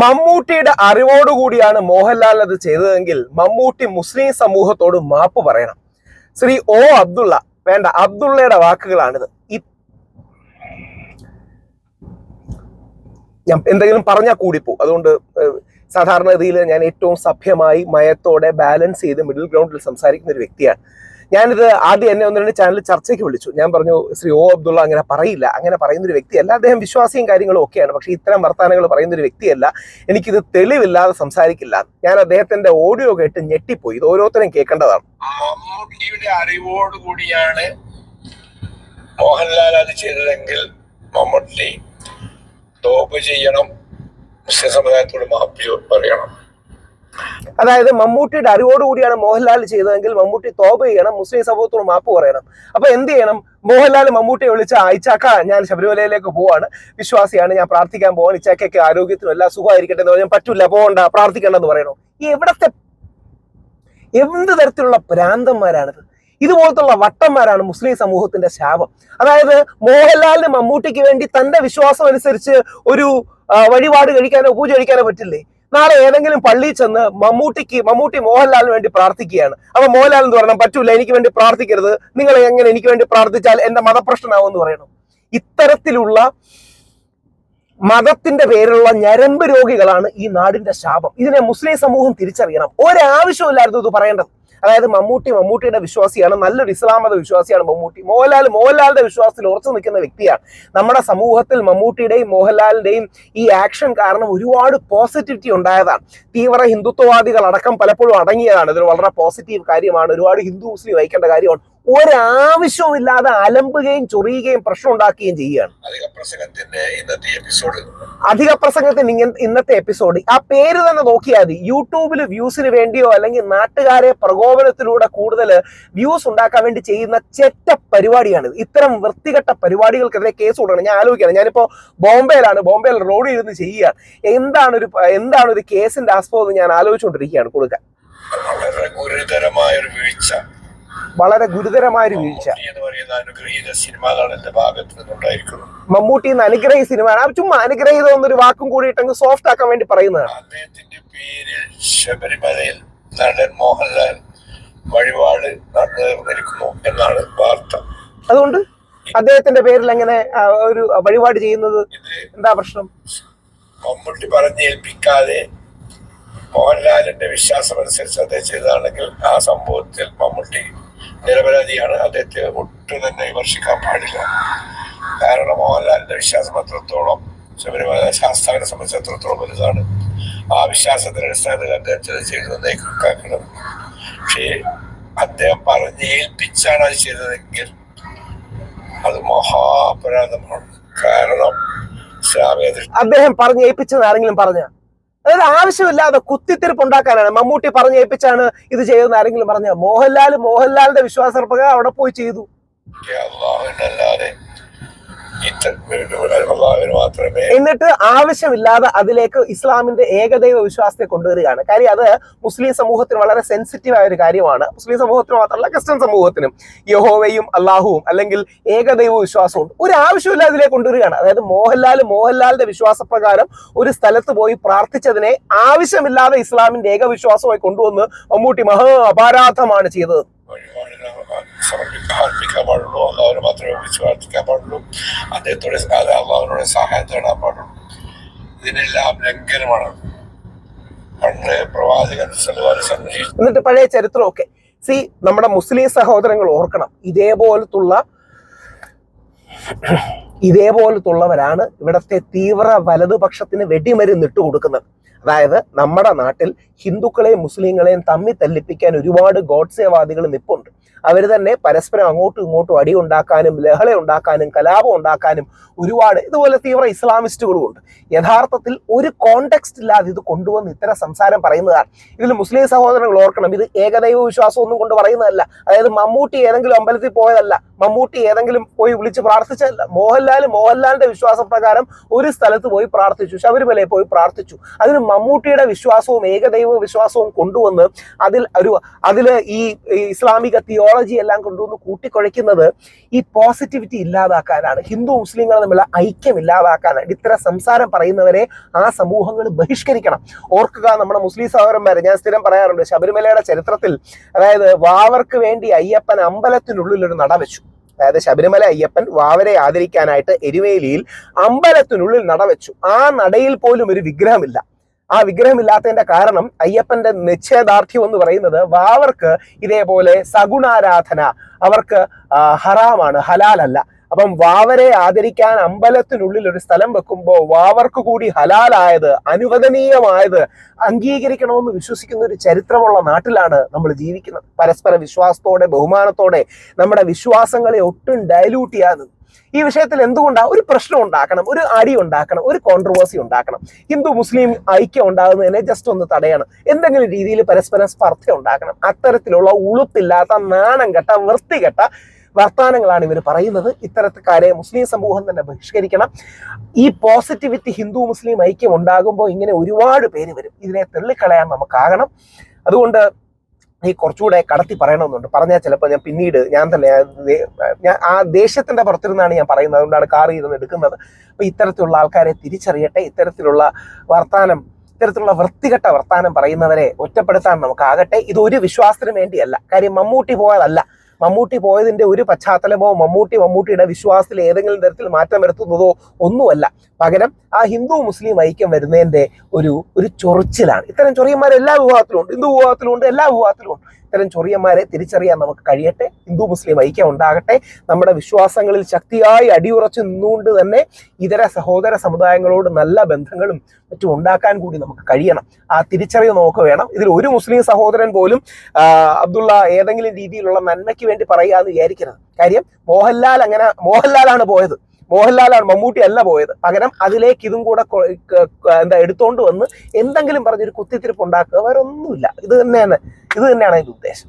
മമ്മൂട്ടിയുടെ അറിവോടുകൂടിയാണ് മോഹൻലാൽ അത് ചെയ്തതെങ്കിൽ മമ്മൂട്ടി മുസ്ലിം സമൂഹത്തോട് മാപ്പ് പറയണം. ശ്രീ ഓ അബ്ദുള്ള വേണ്ട അബ്ദുള്ളയുടെ വാക്കുകളാണിത്. ഞാൻ എന്തെങ്കിലും പറഞ്ഞാൽ കൂടിപ്പോ. അതുകൊണ്ട് സാധാരണ രീതിയിൽ ഞാൻ ഏറ്റവും സഭ്യമായി മയത്തോടെ ബാലൻസ് ചെയ്ത് മിഡിൽ ഗ്രൗണ്ടിൽ സംസാരിക്കുന്ന ഒരു വ്യക്തിയാണ്. ഞാനിത് ആദ്യം എന്നെ ഒന്ന് രണ്ട് ചാനൽ ചർച്ചയ്ക്ക് വിളിച്ചു. ഞാൻ പറഞ്ഞു ശ്രീ ഓ അബ്ദുള്ള അങ്ങനെ പറയില്ല. അങ്ങനെ പറയുന്ന ഒരു വ്യക്തിയല്ല. അദ്ദേഹം വിശ്വാസിയും കാര്യങ്ങളും ഒക്കെയാണ്. പക്ഷേ ഇത്തരം വർത്തമാനങ്ങൾ പറയുന്ന ഒരു വ്യക്തിയല്ല. എനിക്കിത് തെളിവില്ലാതെ സംസാരിക്കില്ല. ഞാൻ അദ്ദേഹത്തിന്റെ ഓഡിയോ കേട്ട് ഞെട്ടിപ്പോയി. ഇത് ഓരോരുത്തരും കേൾക്കേണ്ടതാണ്. അറിവോടുകൂടിയാണ് മോഹൻലാൽ അത് ചെയ്തതെങ്കിൽ മമ്മൂട്ടി തോപ്പ് ചെയ്യണം. മുസ്ലിം സമുദായത്തോട് മാപ്പി പറയണം. അതായത് മമ്മൂട്ടിയുടെ അറിവോടുകൂടിയാണ് മോഹൻലാൽ ചെയ്തതെങ്കിൽ മമ്മൂട്ടി തോപ ചെയ്യണം മുസ്ലിം സമൂഹത്തോട് മാപ്പ് പറയണം. അപ്പൊ എന്ത് ചെയ്യണം? മോഹൻലാൽ മമ്മൂട്ടിയെ വിളിച്ച അയച്ചാക്ക ഞാൻ ശബരിമലയിലേക്ക് പോവാണ്. വിശ്വാസിയാണ് ഞാൻ പ്രാർത്ഥിക്കാൻ പോവാണ്. ഇച്ചാക്കൊക്കെ ആരോഗ്യത്തിനും എല്ലാം സുഖമായിരിക്കട്ടെ എന്ന് പറഞ്ഞാൽ പറ്റൂല പോകണ്ട പ്രാർത്ഥിക്കണ്ടെന്ന് പറയണോ? ഈ എവിടത്തെ എന്ത് തരത്തിലുള്ള ഭ്രാന്തന്മാരാണിത് ഇതുപോലത്തുള്ള വട്ടന്മാരാണ് മുസ്ലിം സമൂഹത്തിന്റെ ശാപം. അതായത് മോഹൻലാലിന് മമ്മൂട്ടിക്ക് വേണ്ടി തന്റെ വിശ്വാസം അനുസരിച്ച് ഒരു വഴിപാട് കഴിക്കാനോ പൂജ കഴിക്കാനോ പറ്റില്ലേ? നാളെ ഏതെങ്കിലും പള്ളിയിൽ ചെന്ന് മമ്മൂട്ടിക്ക് മമ്മൂട്ടി മോഹൻലാലിന് വേണ്ടി പ്രാർത്ഥിക്കുകയാണ്. അപ്പൊ മോഹൻലാൽ എന്ന് പറയണം പറ്റൂല എനിക്ക് വേണ്ടി പ്രാർത്ഥിക്കരുത്. നിങ്ങൾ എങ്ങനെ എനിക്ക് വേണ്ടി പ്രാർത്ഥിച്ചാൽ എന്റെ മതപ്രശ്നമാവും എന്ന് പറയണം. ഇത്തരത്തിലുള്ള മതത്തിന്റെ പേരിലുള്ള ഞരമ്പ് രോഗികളാണ് ഈ നാടിന്റെ ശാപം. ഇതിനെ മുസ്ലിം സമൂഹം തിരിച്ചറിയണം. ഒരാവശ്യമില്ലായിരുന്നു ഇത് പറയേണ്ടത്. അതായത് മമ്മൂട്ടി മമ്മൂട്ടിയുടെ വിശ്വാസിയാണ് നല്ലൊരു ഇസ്ലാം മത വിശ്വാസിയാണ് മമ്മൂട്ടി. മോഹൻലാൽ മോഹൻലാലിന്റെ വിശ്വാസത്തിൽ ഉറച്ചു നിൽക്കുന്ന വ്യക്തിയാണ്. നമ്മുടെ സമൂഹത്തിൽ മമ്മൂട്ടിയുടെയും മോഹൻലാലിന്റെയും ഈ ആക്ഷൻ കാരണം ഒരുപാട് പോസിറ്റിവിറ്റി ഉണ്ടായതാണ്. തീവ്ര ഹിന്ദുത്വവാദികൾ അടക്കം പലപ്പോഴും അടങ്ങിയതാണ്. ഇതൊരു വളരെ പോസിറ്റീവ് കാര്യമാണ്. ഒരുപാട് ഹിന്ദു മുസ്ലിം വഹിക്കേണ്ട കാര്യമാണ്. ഒരാവശ്യവുമില്ലാതെ അലമ്പുകയും ചൊറിയുകയും പ്രശ്നം ഉണ്ടാക്കുകയും ചെയ്യുകയാണ്. അധിക പ്രസംഗത്തിന്റെ ഇന്നത്തെ എപ്പിസോഡ് അധിക പ്രസംഗത്തിന് ഇന്നത്തെ എപ്പിസോഡ് ആ പേര് തന്നെ നോക്കിയാൽ മതി. യൂട്യൂബിൽ വ്യൂസിന് വേണ്ടിയോ അല്ലെങ്കിൽ നാട്ടുകാരെ പ്രകോപനത്തിലൂടെ കൂടുതൽ വ്യൂസ് ഉണ്ടാക്കാൻ വേണ്ടി ചെയ്യുന്ന ചെറ്റ പരിപാടിയാണ് ഇത്തരം വൃത്തികെട്ട പരിപാടികൾക്കെതിരെ കേസ് കൊടുക്കണം. ഞാൻ ആലോചിക്കണം ഞാനിപ്പോ ബോംബെയിലാണ്. ബോംബെയിൽ റോഡിൽ ഇരുന്ന് ചെയ്യുകയാണ്. എന്താണ് ഒരു എന്താണ് ഒരു കേസിന്റെ ആസ്പദം ഞാൻ ആലോചിച്ചുകൊണ്ടിരിക്കുകയാണ് കൊടുക്കാൻ വളരെ ഗുരുതരമായ ഒരു വീഴ്ച. വളരെ ഗുരുതരമായ ഒരു വീഴ്ച. മമ്മൂട്ടി എന്ന് അനുഗ്രഹി സിനിമ ചുമ്മാ അനുഗ്രഹീത എന്നൊരു വാക്കും കൂടി ഇട്ടങ്ങ് സോഫ്റ്റ് ആക്കാൻ വേണ്ടി പറയുന്നതാണ്. അദ്ദേഹത്തിന്റെ പേര് ശബരിമലയിൽ നടൻ മോഹൻലാൽ വഴിപാട് നടന്നിരിക്കുന്നു എന്നാണ് വാർത്ത. അതുകൊണ്ട് അദ്ദേഹത്തിന്റെ പേരിൽ എങ്ങനെ ഒരു വഴിപാട് ചെയ്യുന്നത് എന്താ പ്രശ്നം? മമ്മൂട്ടി പറഞ്ഞേൽപ്പിക്കാതെ മോഹൻലാലിന്റെ വിശ്വാസം അനുസരിച്ച് അദ്ദേഹം ചെയ്തതാണെങ്കിൽ ആ സംഭവത്തിൽ മമ്മൂട്ടി നിരപരാധിയാണ് അദ്ദേഹത്തെ ഒട്ടും തന്നെ വിമർശിക്കാൻ പാടില്ല. കാരണം മോഹൻലാലിന്റെ വിശ്വാസം അത്രത്തോളം ശബരിമല ശാസ്താവിനെ സംബന്ധിച്ച് അത്രത്തോളം വലുതാണ്. ആ വിശ്വാസത്തിന്റെ അടിസ്ഥാനത്തിൽ അദ്ദേഹത്തിന് ചെയ്ത് ചെയ്തതെന്നേ കണക്കാക്കുന്നത് പക്ഷേ അദ്ദേഹം പറഞ്ഞേൽപ്പിച്ചാണ് അത് ചെയ്തതെങ്കിൽ അത് മഹാപരാധമാണ്. കാരണം അദ്ദേഹം പറഞ്ഞേൽപ്പിച്ചത് ആരെങ്കിലും പറഞ്ഞ? അതായത് ആവശ്യമില്ലാതെ കുത്തിത്തിരിപ്പ് ഉണ്ടാക്കാനാണ്. മമ്മൂട്ടി പറഞ്ഞു ഏൽപ്പിച്ചാണ് ഇത് ചെയ്തെന്ന് ആരെങ്കിലും പറഞ്ഞ? മോഹൻലാൽ മോഹൻലാലിന്റെ വിശ്വാസർപ്പക അവിടെ പോയി ചെയ്തു. എന്നിട്ട് ആവശ്യമില്ലാതെ അതിലേക്ക് ഇസ്ലാമിന്റെ ഏകദൈവ വിശ്വാസത്തെ കൊണ്ടുവരികയാണ്. കാര്യം അത് മുസ്ലിം സമൂഹത്തിന് വളരെ സെൻസിറ്റീവ് ആയ ഒരു കാര്യമാണ്. മുസ്ലിം സമൂഹത്തിന് മാത്രമല്ല ക്രിസ്ത്യൻ സമൂഹത്തിനും. യഹോവയും അള്ളാഹുവും അല്ലെങ്കിൽ ഏകദൈവ വിശ്വാസവും ഒരു ആവശ്യമില്ലാതെ അതിലേക്ക് കൊണ്ടുവരികയാണ്. അതായത് മോഹൻലാൽ മോഹൻലാലിന്റെ വിശ്വാസപ്രകാരം ഒരു സ്ഥലത്ത് പോയി പ്രാർത്ഥിച്ചതിനെ ആവശ്യമില്ലാതെ ഇസ്ലാമിന്റെ ഏകവിശ്വാസമായി കൊണ്ടുവന്ന് മമ്മൂട്ടി മഹാ അപാരാധമാണ് ചെയ്തത് സമർപ്പിക്കാൻ പാടുള്ളൂ അള്ളാഹുവിനെ മാത്രമേ വിളിച്ച് പ്രാർത്ഥിക്കാൻ പാടുള്ളൂ അദ്ദേഹത്തോടെ അത് അള്ളാഹുവിനോട് സഹായം തേടാൻ പാടുള്ളൂ ഇതിനെല്ലാം ലംഘനമാണ് പണ്ട് പ്രവാചകൻ എന്നിട്ട് പഴയ ചരിത്രമൊക്കെ സി നമ്മുടെ മുസ്ലിം സഹോദരങ്ങൾ ഓർക്കണം. ഇതേപോലത്തുള്ള ഇതേപോലത്തുള്ളവരാണ് ഇവിടത്തെ തീവ്ര വലതുപക്ഷത്തിന് വെടിമരുന്നിട്ട് കൊടുക്കുന്നത്. അതായത് നമ്മുടെ നാട്ടിൽ ഹിന്ദുക്കളെയും മുസ്ലിങ്ങളെയും തമ്മിൽ തല്ലിപ്പിക്കാൻ ഒരുപാട് ഗോഡ്സേവാദികൾ നിപ്പുണ്ട്. അവർ തന്നെ പരസ്പരം അങ്ങോട്ടും ഇങ്ങോട്ടും അടി ഉണ്ടാക്കാനും ലഹള ഉണ്ടാക്കാനും കലാപം ഉണ്ടാക്കാനും ഒരുപാട് ഇതുപോലെ തീവ്ര ഇസ്ലാമിസ്റ്റുകളും ഉണ്ട് യഥാർത്ഥത്തിൽ ഒരു കോണ്ടെക്സ്റ്റ് ഇല്ലാതെ ഇത് കൊണ്ടുവന്ന് ഇത്തരം സംസാരം പറയുന്നതാണ്. ഇതിൽ മുസ്ലിം സഹോദരങ്ങൾ ഓർക്കണം ഇത് ഏകദൈവ വിശ്വാസം ഒന്നും കൊണ്ട് പറയുന്നതല്ല. അതായത് മമ്മൂട്ടി ഏതെങ്കിലും അമ്പലത്തിൽ പോയതല്ല. മമ്മൂട്ടി ഏതെങ്കിലും പോയി വിളിച്ച് പ്രാർത്ഥിച്ചല്ല മോഹൻലാൽ മോഹൻലാലിന്റെ വിശ്വാസപ്രകാരം ഒരു സ്ഥലത്ത് പോയി പ്രാർത്ഥിച്ചു ശബരിമലയിൽ പോയി പ്രാർത്ഥിച്ചു. അതിന് മമ്മൂട്ടിയുടെ വിശ്വാസവും ഏകദൈവ വിശ്വാസവും കൊണ്ടുവന്ന് അതിൽ ഒരു അതിൽ ഈ ഇസ്ലാമിക തിയോളജി എല്ലാം കൊണ്ടുവന്ന് കൂട്ടിക്കുഴയ്ക്കുന്നത് ഈ പോസിറ്റിവിറ്റി ഇല്ലാതാക്കാനാണ്. ഹിന്ദു മുസ്ലിങ്ങൾ തമ്മിലുള്ള ഐക്യം ഇല്ലാതാക്കാനാണ്. ഇത്തരം സംസാരം പറയുന്നവരെ ആ സമൂഹങ്ങൾ ബഹിഷ്കരിക്കണം. ഓർക്കുക നമ്മുടെ മുസ്ലിം സഹോദരന്മാരെ ഞാൻ സ്ഥിരം പറയാറുണ്ട് ശബരിമലയുടെ ചരിത്രത്തിൽ അതായത് വാവർക്ക് വേണ്ടി അയ്യപ്പൻ അമ്പലത്തിനുള്ളിൽ ഒരു നട വെച്ചു. അതായത് ശബരിമല അയ്യപ്പൻ വാവരെ ആദരിക്കാനായിട്ട് എരുവേലിയിൽ അമ്പലത്തിനുള്ളിൽ നടവെച്ചു. ആ നടയിൽ പോലും ഒരു വിഗ്രഹമില്ല. ആ വിഗ്രഹമില്ലാത്തതിന്റെ കാരണം അയ്യപ്പന്റെ നിശ്ചയദാർഢ്യം എന്ന് പറയുന്നത് വാവർക്ക് ഇതേപോലെ സഗുണാരാധന അവർക്ക് ഹറാമാണ് ഹലാലല്ല. അപ്പം വാവരെ ആദരിക്കാൻ അമ്പലത്തിനുള്ളിൽ ഒരു സ്ഥലം വെക്കുമ്പോൾ വാവർക്ക് കൂടി ഹലാലായത് അനുവദനീയമായത് അംഗീകരിക്കണമെന്ന് വിശ്വസിക്കുന്ന ഒരു ചരിത്രമുള്ള നാട്ടിലാണ് നമ്മൾ ജീവിക്കുന്നത്. പരസ്പര വിശ്വാസത്തോടെ ബഹുമാനത്തോടെ നമ്മുടെ വിശ്വാസങ്ങളെ ഒട്ടും ഡയലൂട്ട് ചെയ്യാതെ. ഈ വിഷയത്തിൽ എന്തുകൊണ്ടാണ് ഒരു പ്രശ്നം ഉണ്ടാക്കണം ഒരു അടി ഉണ്ടാക്കണം ഒരു കോൺട്രവേഴ്സി ഉണ്ടാക്കണം. ഹിന്ദു മുസ്ലിം ഐക്യം ഉണ്ടാകുന്നതിനെ ജസ്റ്റ് ഒന്ന് തടയണം. എന്തെങ്കിലും രീതിയിൽ പരസ്പരം സ്പർദ്ധ ഉണ്ടാക്കണം. അത്തരത്തിലുള്ള ഉളുപ്പില്ലാത്ത നാണം കെട്ട വൃത്തികെട്ട വർത്തമാനങ്ങളാണ് ഇവർ പറയുന്നത്. ഇത്തരക്കാരെ മുസ്ലിം സമൂഹം തന്നെ ബഹിഷ്കരിക്കണം. ഈ പോസിറ്റിവിറ്റി ഹിന്ദു മുസ്ലിം ഐക്യം ഉണ്ടാകുമ്പോൾ ഇങ്ങനെ ഒരുപാട് പേര് വരും. ഇതിനെ തള്ളിക്കളയാൻ നമുക്കാകണം. അതുകൊണ്ട് ഈ കുറച്ചുകൂടെ കടത്തി പറയണമെന്നുണ്ട്. പറഞ്ഞാൽ ചിലപ്പോൾ ഞാൻ പിന്നീട് ഞാൻ തന്നെ ഞാൻ ആ ദേശത്തിന്റെ പുറത്തിരുന്നാണ് ഞാൻ പറയുന്നത്. അതുകൊണ്ടാണ് കാർ ഇരുന്ന് എടുക്കുന്നത്. അപ്പോൾ ഇത്തരത്തിലുള്ള ആൾക്കാരെ തിരിച്ചറിയട്ടെ. ഇത്തരത്തിലുള്ള വർത്താനം ഇത്തരത്തിലുള്ള വൃത്തികെട്ട വർത്താനം പറയുന്നവരെ ഒറ്റപ്പെടുത്താൻ നമുക്കാകട്ടെ. ഇത് ഒരു വിശ്വാസത്തിന് വേണ്ടിയല്ല. കാര്യം മമ്മൂട്ടി പോയതല്ല. മമ്മൂട്ടി പോയതിന്റെ ഒരു പശ്ചാത്തലമോ മമ്മൂട്ടി മമ്മൂട്ടിയുടെ വിശ്വാസത്തിൽ ഏതെങ്കിലും തരത്തിൽ മാറ്റം വരുത്തുന്നതോ ഒന്നുമല്ല. പകരം ആ ഹിന്ദു മുസ്ലിം ഐക്യം വരുന്നതിന്റെ ഒരു ഒരു ചൊറിച്ചിലാണ്. ഇത്തരം ചൊറിയന്മാർ എല്ലാ വിഭാഗത്തിലും ഉണ്ട് ഹിന്ദു വിഭാഗത്തിലും ഉണ്ട് എല്ലാ വിഭാഗത്തിലും ഉണ്ട്. ഇത്തരം ചൊറിയന്മാരെ തിരിച്ചറിയാൻ നമുക്ക് കഴിയട്ടെ. ഹിന്ദു മുസ്ലിം ഐക്യം ഉണ്ടാകട്ടെ നമ്മുടെ വിശ്വാസങ്ങളിൽ ശക്തിയായി അടിയുറച്ചു നിന്നുകൊണ്ട് തന്നെ ഇതര സഹോദര സമുദായങ്ങളോട് നല്ല ബന്ധങ്ങളും മറ്റും ഉണ്ടാക്കാൻ കൂടി നമുക്ക് കഴിയണം. ആ തിരിച്ചറിവ് നമുക്ക് വേണം. ഇതിൽ ഒരു മുസ്ലിം സഹോദരൻ പോലും അബ്ദുള്ള ഏതെങ്കിലും രീതിയിലുള്ള നന്മയ്ക്ക് വേണ്ടി പറയുക എന്ന് വിചാരിക്കരുത്. കാര്യം മോഹൻലാൽ അങ്ങനെ മോഹൻലാലാണ് പോയത്. മോഹൻലാലാണ് മമ്മൂട്ടി അല്ല പോയത്. പകരം അതിലേക്ക് ഇതും കൂടെ എന്താ എടുത്തോണ്ട് വന്ന് എന്തെങ്കിലും പറഞ്ഞൊരു കുത്തിത്തിരിപ്പ് ഉണ്ടാക്കുക. വേറെ ഒന്നുമില്ല ഇത് തന്നെയാണ്. ഇത് തന്നെയാണ് അതിന്റെ ഉദ്ദേശം.